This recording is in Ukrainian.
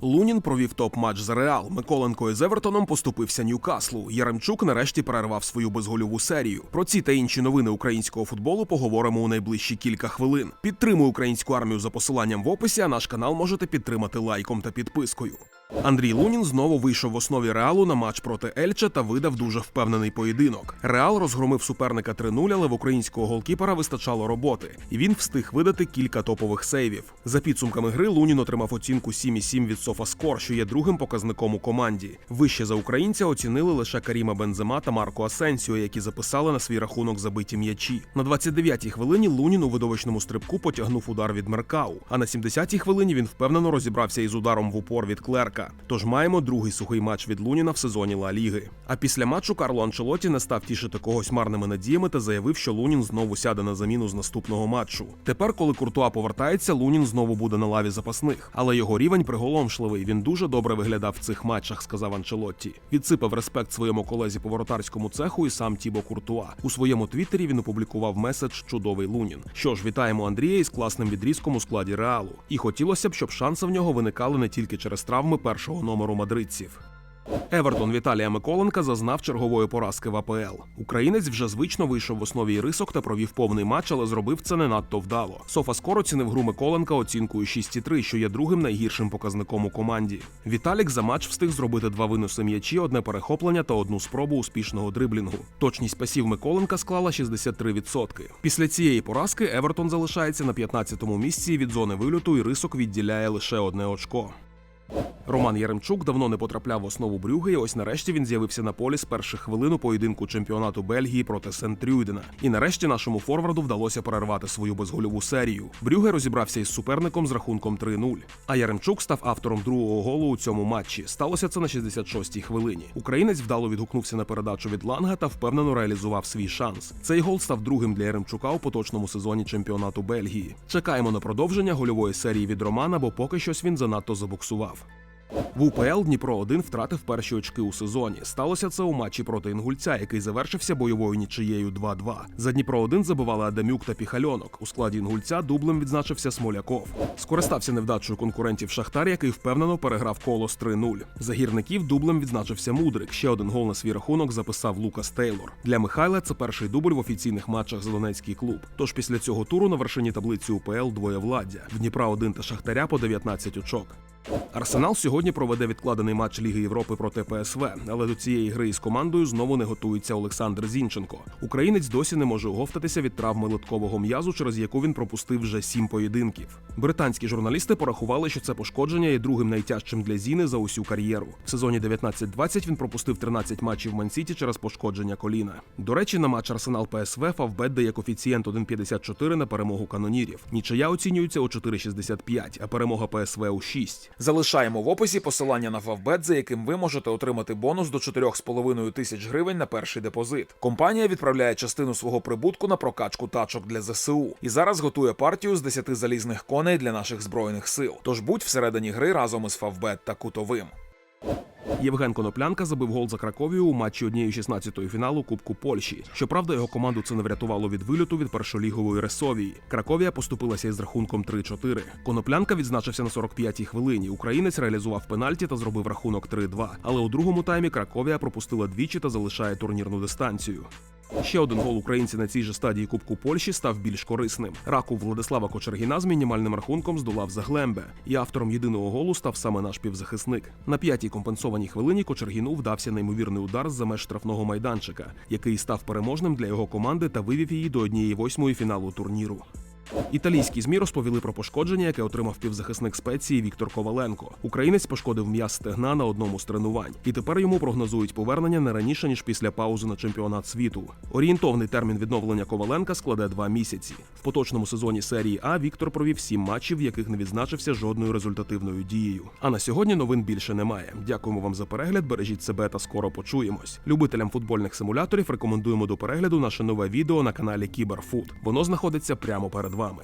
Лунін провів топ-матч за Реал. Миколенко із Евертоном поступився Ньюкаслу. Яремчук нарешті перервав свою безгольову серію. Про ці та інші новини українського футболу поговоримо у найближчі кілька хвилин. Підтримуй українську армію за посиланням в описі, а наш канал можете підтримати лайком та підпискою. Андрій Лунін знову вийшов в основі Реалу на матч проти Ельча та видав дуже впевнений поєдинок. Реал розгромив суперника 3-0, але в українського голкіпера вистачало роботи, і він встиг видати кілька топових сейвів. За підсумками гри Лунін отримав оцінку 7,7 Софаскор, що є другим показником у команді. Вище за українця оцінили лише Каріма Бензема та Марко Асенсіо, які записали на свій рахунок забиті м'ячі. На 29-й хвилині Лунін у видовищному стрибку потягнув удар від Меркау. А на 70-й хвилині він впевнено розібрався із ударом в упор від Клерка. Тож маємо другий сухий матч від Луніна в сезоні Ла Ліги. А після матчу Карло Анчелоті не став тішити когось марними надіями та заявив, що Лунін знову сяде на заміну з наступного матчу. Тепер, коли Куртуа повертається, Лунін знову буде на лаві запасних. Але його рівень приголомшливий. Він дуже добре виглядав в цих матчах, сказав Анчелотті. Відсипав респект своєму колезі по воротарському цеху і сам Тібо Куртуа. У своєму твіттері він опублікував меседж Чудовий Лунін. Що ж, вітаємо Андрія із класним відрізком у складі реалу. І хотілося б, щоб шанси в нього виникали не тільки через травми першого номеру мадридців. Евертон Віталія Миколенка зазнав чергової поразки в АПЛ. Українець вже звично вийшов в основі рисок та провів повний матч, але зробив це не надто вдало. Софа скоро оцінив гру Миколенка оцінкою 6,3, що є другим найгіршим показником у команді. Віталік за матч встиг зробити два винуси м'ячі, одне перехоплення та одну спробу успішного дриблінгу. Точність пасів Миколенка склала 63%. Після цієї поразки Евертон залишається на 15-му місці від зони вильоту, і рисок відділяє лише одне очко. Роман Яремчук давно не потрапляв в основу Брюги, і ось нарешті він з'явився на полі з перших хвилин у поєдинку чемпіонату Бельгії проти Сент-Трюйдена. І нарешті нашому форварду вдалося перервати свою безгольову серію. Брюге розібрався із суперником з рахунком 3-0. А Яремчук став автором другого голу у цьому матчі. Сталося це на 66-й хвилині. Українець вдало відгукнувся на передачу від Ланга та впевнено реалізував свій шанс. Цей гол став другим для Яремчука у поточному сезоні чемпіонату Бельгії. Чекаємо на продовження гольової серії від Романа, бо поки щось він занадто забуксував. В УПЛ Дніпро 1 втратив перші очки у сезоні. Сталося це у матчі проти інгульця, який завершився бойовою нічиєю 2-2. За Дніпро 1 забивали Адамюк та Піхальонок. У складі інгульця дублем відзначився Смоляков. Скористався невдачею конкурентів Шахтар, який впевнено переграв колос 3-0. За гірників дублем відзначився Мудрик. Ще один гол на свій рахунок записав Лукас Тейлор. Для Михайла це перший дубль в офіційних матчах за Донецький клуб. Тож після цього туру на вершині таблиці УПЛ двоє владдя. В Дніпра 1 та Шахтаря по 19 очок. Арсенал сьогодні проведе відкладений матч Ліги Європи проти ПСВ, але до цієї гри із командою знову не готується Олександр Зінченко. Українець досі не може оговтатися від травми литкового м'язу, через яку він пропустив вже сім поєдинків. Британські журналісти порахували, що це пошкодження є другим найтяжчим для Зіни за усю кар'єру. В сезоні 19-20 він пропустив 13 матчів Мансіті через пошкодження коліна. До речі, на матч Арсенал ПСВ Фавбет дає коефіцієнт 1,54 на перемогу канонірів. Нічия оцінюється у 4,65, а перемога ПСВ у 6. Залишаємо в описі посилання на Фавбет, за яким ви можете отримати бонус до 4,5 тисяч гривень на перший депозит. Компанія відправляє частину свого прибутку на прокачку тачок для ЗСУ і зараз готує партію з 10 залізних коней для наших збройних сил. Тож будь всередині гри разом із Фавбет та Кутовим. Євген Коноплянка забив гол за Краковію у матчі однієї 16-ї фіналу Кубку Польщі. Щоправда, його команду це не врятувало від вильоту від першолігової Ресовії. Краковія поступилася із рахунком 3-4. Коноплянка відзначився на 45-й хвилині. Українець реалізував пенальті та зробив рахунок 3-2. Але у другому таймі Краковія пропустила двічі та залишає турнірну дистанцію. Ще один гол українця на цій же стадії Кубку Польщі став більш корисним. Раку Владислава Кочергіна з мінімальним рахунком здолав Заглембе, і автором єдиного голу став саме наш півзахисник. На п'ятій компенсованій хвилині Кочергіну вдався неймовірний удар з-за меж штрафного майданчика, який став переможним для його команди та вивів її до однієї восьмої фіналу турніру. Італійські змі розповіли про пошкодження, яке отримав півзахисник спеції Віктор Коваленко. Українець пошкодив м'яз стегна на одному з тренувань, і тепер йому прогнозують повернення не раніше ніж після паузи на чемпіонат світу. Орієнтовний термін відновлення Коваленка складе два місяці. В поточному сезоні серії А Віктор провів сім матчів, в яких не відзначився жодною результативною дією. А на сьогодні новин більше немає. Дякуємо вам за перегляд. Бережіть себе та скоро почуємось. Любителям футбольних симуляторів рекомендуємо до перегляду наше нове відео на каналі Кіберфут. Воно знаходиться прямо перед вами.